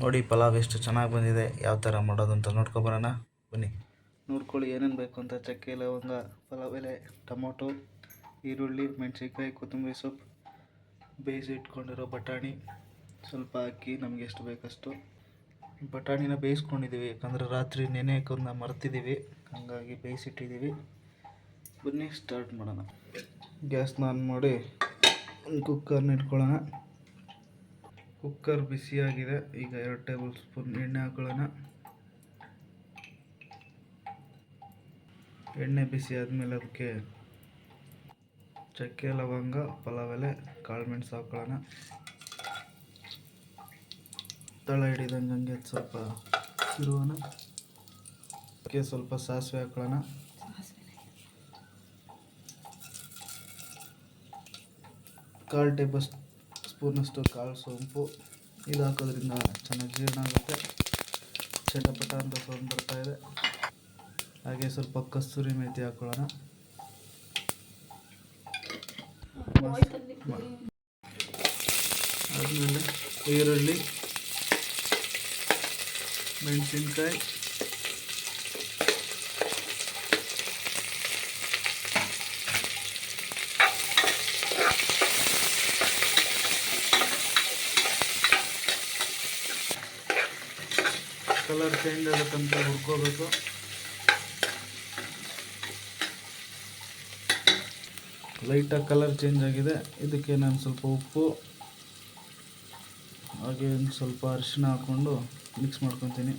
ನೋಡಿ, ಪಲಾವ್ ಎಷ್ಟು ಚೆನ್ನಾಗಿ ಬಂದಿದೆ. ಯಾವ ಥರ ಮಾಡೋದು ಅಂತ ನೋಡ್ಕೊಬರೋಣ ಬನ್ನಿ. ನೋಡ್ಕೊಳ್ಳಿ ಏನೇನು ಬೇಕು ಅಂತ ಚಕ್ಕೆ ಲವಂಗ ಪಲಾವ್ ಎಲೆ, ಟೊಮೊಟೊ, ಈರುಳ್ಳಿ, ಮೆಣಸಿನ್ಕಾಯಿ, ಕೊತ್ತಂಬರಿ ಸೊಪ್ಪು, ಬೇಯಿಸಿ ಇಟ್ಕೊಂಡಿರೋ ಬಟಾಣಿ. ಸ್ವಲ್ಪ ಅಕ್ಕಿ, ನಮಗೆ ಎಷ್ಟು ಬೇಕಷ್ಟು. ಬಟಾಣಿನ ಬೇಯಿಸ್ಕೊಂಡಿದ್ದೀವಿ ಯಾಕಂದರೆ ರಾತ್ರಿ ನೆನೆ ಹಾಕೋದನ್ನ ಮರ್ತಿದ್ದೀವಿ ಹಾಗಾಗಿ ಬೇಯಿಸಿಟ್ಟಿದ್ದೀವಿ ಬನ್ನಿ ಸ್ಟಾರ್ಟ್ ಮಾಡೋಣ. ಗ್ಯಾಸ್ನ ಆನ್ ಮಾಡಿ, ಒಂದು ಕುಕ್ಕರ್ನ ಇಟ್ಕೊಳ್ಳೋಣ. ಕುಕ್ಕರ್ ಬಿಸಿಯಾಗಿದೆ ಈಗ ಎರಡು ಟೇಬಲ್ ಸ್ಪೂನ್ ಎಣ್ಣೆ ಹಾಕೊಳ್ಳೋಣ. ಎಣ್ಣೆ ಬಿಸಿ ಆದಮೇಲೆ ಅದಕ್ಕೆ ಚಕ್ಕೆ ಲವಂಗ ಪಲಾವ್ ಎಲೆ ಕಾಳು ಮೆಣಸು ಹಾಕೊಳ್ಳೋಣ. ತಳ ಹಿಡಿದಂಗೆ ಹಂಗೆ ಸ್ವಲ್ಪ ಇರುವಣ ಅದಕ್ಕೆ ಸ್ವಲ್ಪ ಸಾಸಿವೆ ಹಾಕೊಳ್ಳೋಣ. ಕಾಲು ಟೇಬಲ್ ಸ್ಪೂನಷ್ಟು ಕಾಳು ಸೋಂಪು ಇದು ಹಾಕೋದ್ರಿಂದ ಚೆನ್ನಾಗಿ ಜೀರ್ಣ ಆಗುತ್ತೆ. ಚಟಪಟ ಅಂತ ಬರ್ತಾ ಇದೆ. ಹಾಗೆ ಸ್ವಲ್ಪ ಕಸ್ತೂರಿ ಮೇಥಿ ಹಾಕೊಳ್ಳೋಣ. ಆದಮೇಲೆ ಈರುಳ್ಳಿ, ಮೆಣಸಿನ್ಕಾಯಿ ಕಲರ್ ಚೇಂಜ್ ಆಗುತ್ತಂತ ಹುಡ್ಕೋಬೇಕು. ಲೈಟಾಗಿ ಕಲರ್ ಚೇಂಜ್ ಆಗಿದೆ. ಇದಕ್ಕೆ ನಾನು ಸ್ವಲ್ಪ ಉಪ್ಪು, ಹಾಗೆ ಒಂದು ಸ್ವಲ್ಪ ಅರಿಶಿನ ಹಾಕ್ಕೊಂಡು ಮಿಕ್ಸ್ ಮಾಡ್ಕೊತೀನಿ.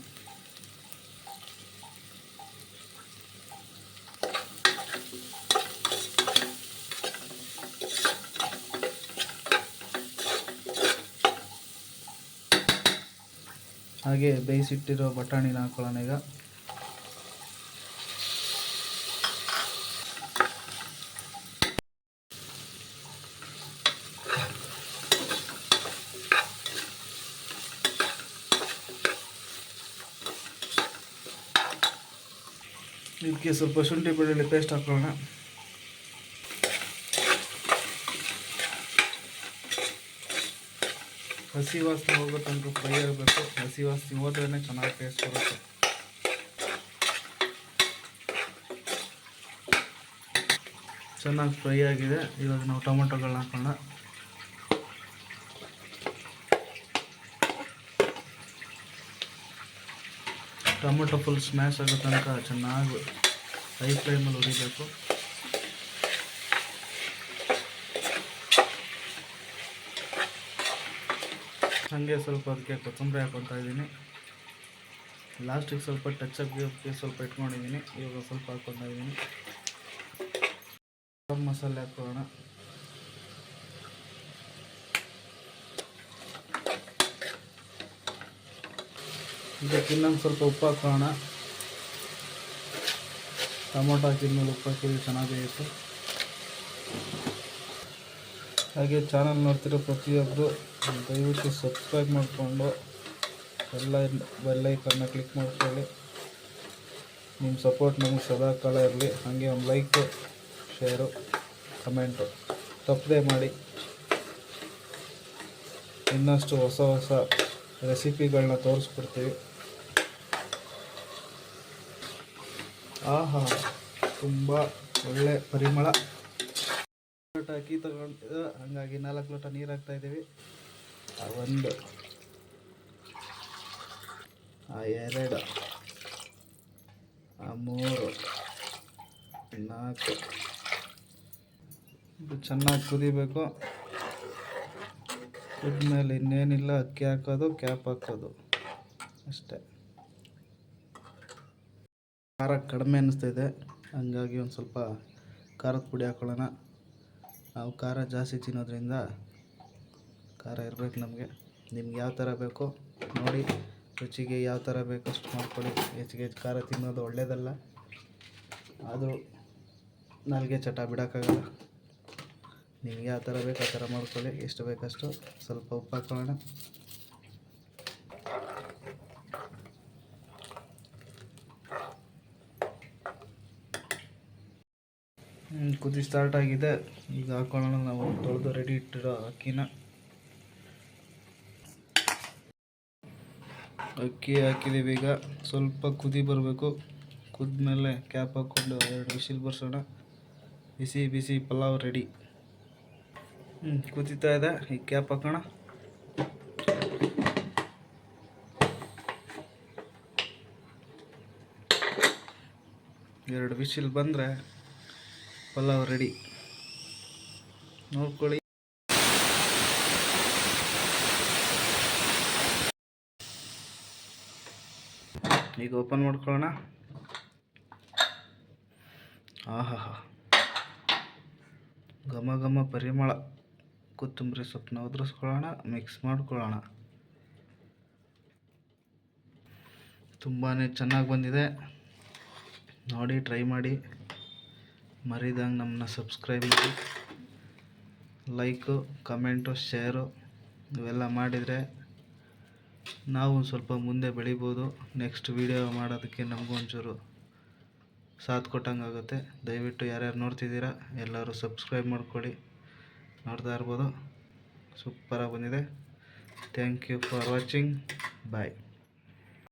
ಹಾಗೆ ಬೇಯಿಸಿಟ್ಟಿರೋ ಬಟಾಣಿನ ಹಾಕೊಳ್ಳೋಣ ಈಗ. ಇದಕ್ಕೆ ಸ್ವಲ್ಪ ಶುಂಠಿ ಬೆಳ್ಳುಳ್ಳಿ ಪೇಸ್ಟ್ ಹಾಕೊಳ್ಳೋಣ. ಹಸಿ ವಾಸನೆ ಹೋಗೋ ತನಕ ಫ್ರೈ ಆಗಬೇಕು. ಹಸಿ ವಾಸನೆ ಹೋದ್ರೇ ಚೆನ್ನಾಗಿ ಟೇಸ್ಟ್ ಬರುತ್ತೆ. ಚೆನ್ನಾಗಿ ಫ್ರೈ ಆಗಿದೆ. ಇವಾಗ ನಾವು ಟೊಮೆಟೊಗಳನ್ನ ಹಾಕೋಣ. ಟೊಮೆಟೊ ಫುಲ್ ಸ್ಮ್ಯಾಶ್ ಆಗೋ ತನಕ ಚೆನ್ನಾಗಿ ಹೈ ಫ್ಲೇಮಲ್ಲಿ ಹುರಿಬೇಕು. ಹಾಗೆ ಸ್ವಲ್ಪ ಅದಕ್ಕೆ ಕೊತ್ತಂಬರಿ ಹಾಕೊತ ಇದ್ದೀನಿ. ಲಾಸ್ಟಿಗೆ ಸ್ವಲ್ಪ ಟಚ್ ಅಪ್ಗೆ ಸ್ವಲ್ಪ ಇಟ್ಕೊಂಡಿದ್ದೀನಿ. ಇವಾಗ ಸ್ವಲ್ಪ ಹಾಕ್ಕೊತಾ ಇದ್ದೀನಿ. ಗರಂ ಮಸಾಲೆ ಹಾಕೋಣ. ಇದಕ್ಕೆ ಇನ್ನೊಂದು ಸ್ವಲ್ಪ ಉಪ್ಪು ಹಾಕೋಣ. ಟೊಮೊಟೊ ಹಾಕಿದ್ಮೇಲೆ ಉಪ್ಪು ಹಾಕಿದ್ರೆ ಚೆನ್ನಾಗೇ ಇತ್ತು ಹಾಗೆ ಚಾನಲ್ ನೋಡ್ತಿರೋ ಪ್ರತಿಯೊಬ್ಬರು ದಯವಿಟ್ಟು ಸಬ್ಸ್ಕ್ರೈಬ್ ಮಾಡಿಕೊಂಡು ಎಲ್ಲ ಬೆಲ್ಲೈಕನ್ನ ಕ್ಲಿಕ್ ಮಾಡ್ಕೊಳ್ಳಿ. ನಿಮ್ಮ ಸಪೋರ್ಟ್ ನಮಗೆ ಸದಾ ಕಾಲ ಇರಲಿ. ಹಾಗೆ ಒಂದು ಲೈಕು ಶೇರು ಕಮೆಂಟು ತಪ್ಪದೆ ಮಾಡಿ. ಇನ್ನಷ್ಟು ಹೊಸ ಹೊಸ ರೆಸಿಪಿಗಳನ್ನ ತೋರಿಸ್ಕೊಡ್ತೀವಿ ಆಹಾ, ತುಂಬ ಒಳ್ಳೆ ಪರಿಮಳ. ಲೋಟ ಅಕ್ಕಿ ತಗೊಂಡು ಹಾಗಾಗಿ ನಾಲ್ಕು ಲೋಟ ನೀರು ಹಾಕ್ತಾ ಇದ್ದೀವಿ. ಆ ಒಂದು ಆ ಎರಡು, ಆ ಮೂರು, ನಾಲ್ಕು. ಇದು ಚೆನ್ನಾಗಿ ಕುದಿಬೇಕು. ಮೇಲೆ ಇನ್ನೇನಿಲ್ಲ, ಅಕ್ಕಿ ಹಾಕೋದು, ಕ್ಯಾಪ್ ಹಾಕೋದು. ಅಷ್ಟೇ. ಖಾರ ಕಡಿಮೆ ಅನ್ನಿಸ್ತಿದೆ ಹಂಗಾಗಿ ಒಂದು ಸ್ವಲ್ಪ ಖಾರದ ಪುಡಿ ಹಾಕೊಳ್ಳೋಣ. ನಾವು ಖಾರ ಜಾಸ್ತಿ ತಿನ್ನೋದ್ರಿಂದ ಖಾರ ಇರಬೇಕು ನಮಗೆ. ನಿಮ್ಗೆ ಯಾವ ಥರ ಬೇಕೋ ನೋಡಿ, ರುಚಿಗೆ ಯಾವ ಥರ ಬೇಕೋ ಅಷ್ಟು ಮಾಡ್ಕೊಳ್ಳಿ. ಹೆಚ್ಚಿಗೆ ಹೆಚ್ಚು ಖಾರ ತಿನ್ನೋದು ಒಳ್ಳೆಯದಲ್ಲ ಆದರೂ ನಾಲ್ಗೆ ಚಟ ಬಿಡೋಕ್ಕಾಗಲ್ಲ. ನಿಮ್ಗೆ ಯಾವ ಥರ ಬೇಕು ಆ ಥರ ಮಾಡ್ಕೊಳ್ಳಿ. ಎಷ್ಟು ಬೇಕಷ್ಟು ಸ್ವಲ್ಪ ಉಪ್ಪು ಹಾಕೊಳ್ಳೋಣ ಕುದಿ ಸ್ಟಾರ್ಟ್ ಆಗಿದೆ. ಈಗ ಹಾಕೊಳ್ಳೋಣ ನಾವು. ತೊಳೆದು ರೆಡಿ ಇಟ್ಟಿರೋ ಅಕ್ಕಿನ. ಅಕ್ಕಿ ಈಗ. ಸ್ವಲ್ಪ ಕುದಿ ಬರಬೇಕು. ಕುದ್ಮೇಲೆ ಕ್ಯಾಪ್ ಹಾಕ್ಕೊಂಡು ಎರಡು ವಿಸಿಲ್ ಬರ್ಸೋಣ. ಬಿಸಿ ಬಿಸಿ ಪಲಾವ್ ರೆಡಿ ಹ್ಞೂ ಕುದೀತಾ ಇದೆ. ಈಗ ಕ್ಯಾಪ್ ಹಾಕೋಣ. ಎರಡು ವಿಸಿಲ್ ಬಂದರೆ ಪಲಾವ್ ರೆಡಿ ನೋಡ್ಕೊಳ್ಳಿ. ಈಗ ಓಪನ್ ಮಾಡ್ಕೊಳ್ಳೋಣ. ಆಹಾ ಘಮ ಘಮ ಪರಿಮಳ. ಕೊತ್ತಂಬರಿ ಸೊಪ್ಪನ್ನ ಉದುರಿಸ್ಕೊಳ್ಳೋಣ ಮಿಕ್ಸ್ ಮಾಡ್ಕೊಳ್ಳೋಣ. ತುಂಬಾ ಚೆನ್ನಾಗಿ ಬಂದಿದೆ. ನೋಡಿ ಟ್ರೈ ಮಾಡಿ. ಮರಿದಂಗೆ ನಮ್ಮನ್ನ ಸಬ್ಸ್ಕ್ರೈಬ್ ಮಾಡಿ. ಲೈಕು ಕಮೆಂಟು ಶೇರು ಇವೆಲ್ಲ ಮಾಡಿದರೆ ನಾವು ಸ್ವಲ್ಪ ಮುಂದೆ ಬೆಳಿಬೋದು. ನೆಕ್ಸ್ಟ್ ವೀಡಿಯೋ ಮಾಡೋದಕ್ಕೆ ನಮಗೂ ಒಂಚೂರು ಸಾಥ್ ಕೊಟ್ಟಂಗೆ ಆಗುತ್ತೆ. ದಯವಿಟ್ಟು ಯಾರ್ಯಾರು ನೋಡ್ತಿದ್ದೀರಾ, ಎಲ್ಲರೂ ಸಬ್ಸ್ಕ್ರೈಬ್ ಮಾಡ್ಕೊಳ್ಳಿ. ನೋಡ್ತಾ ಇರ್ಬೋದು. ಸೂಪರಾಗಿ ಬಂದಿದೆ. Thank you for watching bye